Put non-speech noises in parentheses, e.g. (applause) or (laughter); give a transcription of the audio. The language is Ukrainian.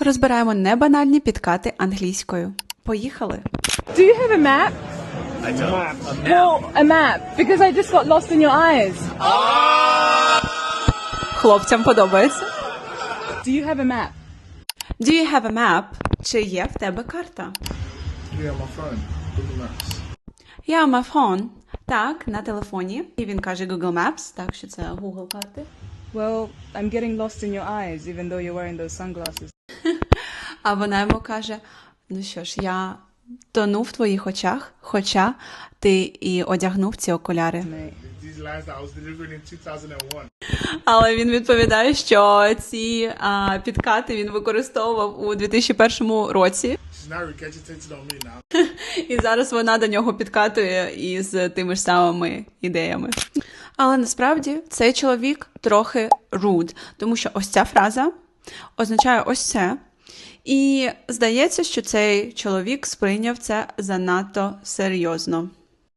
Розбираємо небанальні підкати англійською. Поїхали! Do you have a map? I don't. Well, a map, because I just got lost in your eyes. Хлопцям подобається. Do you have a map? Do you have a map? Чи є в тебе карта? Yeah, my phone. Google Maps. Я my phone. Так, на телефоні. І він каже Google Maps, так що це Google карти. Well, I'm getting lost in your eyes, even though you're wearing those sunglasses. А вона йому каже: Ну що ж, я тону в твоїх очах, хоча ти і одягнув ці окуляри. Mate. These lines that I was delivering in 2001. Але він відповідає, що ці а, підкати він використовував у 2001 році, (laughs) і зараз вона до нього підкатує із тими ж самими ідеями. Але насправді цей чоловік трохи rude, тому що ось ця фраза означає ось це. І здається, що цей чоловік сприйняв це занадто серйозно.